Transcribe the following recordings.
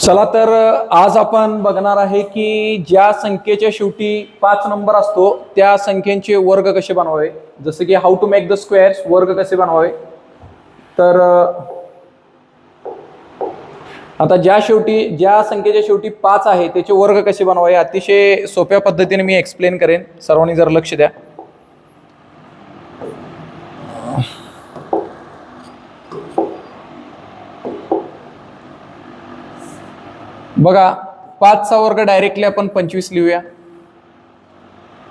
चला तर आज आपण बघणार आहे की ज्या संख्येच्या शेवटी पाच नंबर असतो त्या संख्येचे वर्ग कसे बनवावे? जसं की how to make the squares वर्ग कसे बनवावे? तर आता ज्या शेवटी ज्या संख्येच्या शेवटी पाच आहे त्याचे वर्ग कसे बनवावे? अतिशय सोप्या पद्धतीने मी एक्सप्लेन करेन. सर्वांनी जर लक्ष द्या. बघा पाचचा वर्ग डायरेक्टली आपण पंचवीस लिहूया.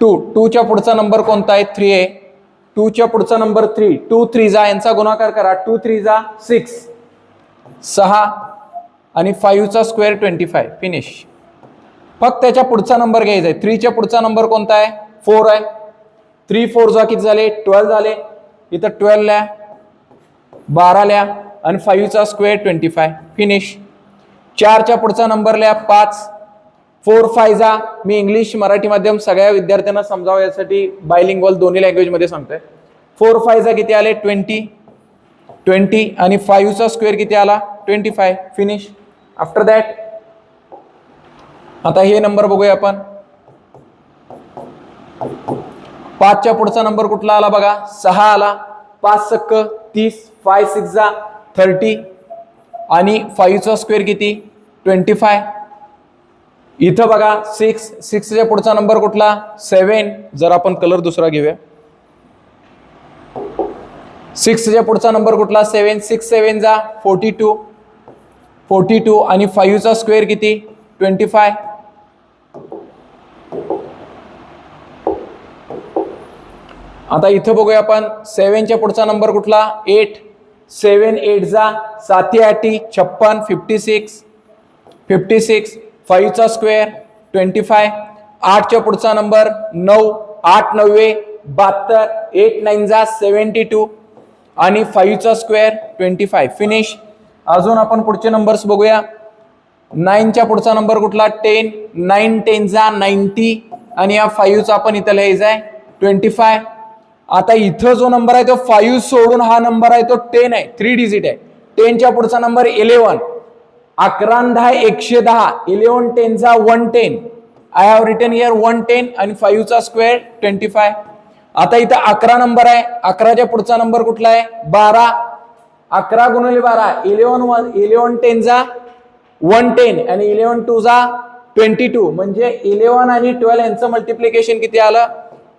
टू टूच्या पुढचा नंबर कोणता आहे? थ्री आहे. टूच्या पुढचा नंबर थ्री टू थ्री जा. यांचा गुणाकार करा. टू थ्री जा. सिक्स सहा. आणि फाईव्हचा स्क्वेअर ट्वेंटी फाय फिनिश फक्त त्याच्या पुढचा नंबर घ्यायचा आहे. थ्रीच्या पुढचा नंबर कोणता आहे? फोर आहे. थ्री फोर जा किती झाले? ट्वेल्व झाले. इथं ट्वेल्व ल्या बारा ल्या आणि फाईव्हचा स्क्वेअर ट्वेंटी फाय फिनिश चारच्या पुढचा नंबर लिहा पाच. फोर फाय जा. मी इंग्लिश मराठी माध्यम सगळ्या विद्यार्थ्यांना समजावं यासाठी बायलिंगवल दोन्ही लँग्वेजमध्ये सांगतोय. फोर फाय जा किती आले? ट्वेंटी ट्वेंटी आणि फाईव्हचा स्क्वेअर किती आला? Twenty five finish after that आता हे नंबर बघूया आपण. पाचच्या पुढचा नंबर कुठला आला बघा? सहा आला. पाच सक्क तीस. फाय सिक्स जा. थर्टी आणि फाईव्हचा स्क्वेअर किती? ट्वेंटी फाय इथं बघा सिक्स सिक्सच्या पुढचा नंबर कुठला? सेवन जर आपण कलर दुसरा घेऊया. सिक्सच्या पुढचा नंबर कुठला? सेवन सिक्स सेवन जा फोर्टी टू फोर्टी टू आणि फाईव्हचा स्क्वेअर किती? ट्वेंटी फाय आता इथं बघूया आपण. सेवनच्या पुढचा नंबर कुठला? एट सेवन एट जा साती आठी छप्पन फिफ्टी सिक्स फिफ्टी सिक्स फाईव्हचा स्क्वेअर ट्वेंटी फाय आठच्या पुढचा नंबर नऊ आठ नव्वे बहात्तर एट नाईन जा सेवन्टी टू आणि फाईव्हचा स्क्वेअर ट्वेंटी फाय फिनिश अजून आपण पुढचे नंबर्स बघूया. नाईनच्या पुढचा नंबर कुठला? टेन नाईन टेन जा नाईन्टी आणि या फाईव्हचा आपण इथं लिहायचा आहे ट्वेंटी फाय आता इथं जो नंबर आहे तो फाईव्ह सोडून हा नंबर आहे तो टेन आहे. थ्री डिजिट आहे. टेनच्या पुढचा नंबर इलेव्हन अकरा दहा एकशे दहा. Eleven टेनचा one ten I have return year one ten आणि फाईव्हचा स्क्वेअर ट्वेंटी फाय आता इथं अकरा नंबर आहे. अकराच्या पुढचा नंबर कुठला आहे? बारा. अकरा गुणिले बारा. इलेव्हन वन इलेव्हन टेनचा वन टेन आणि इलेव्हन टूचा ट्वेंटी टू म्हणजे इलेव्हन आणि ट्वेल्व यांचं मल्टिप्लिकेशन किती आलं?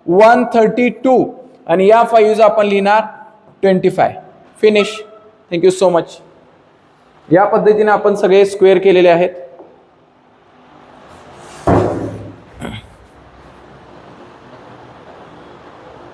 वन थर्टी टू आणि या फाईव्हचा आपण लिहिणार twenty five finish thank you so much या पद्धतीने आपण सगळे स्क्वेअर केलेले आहेत.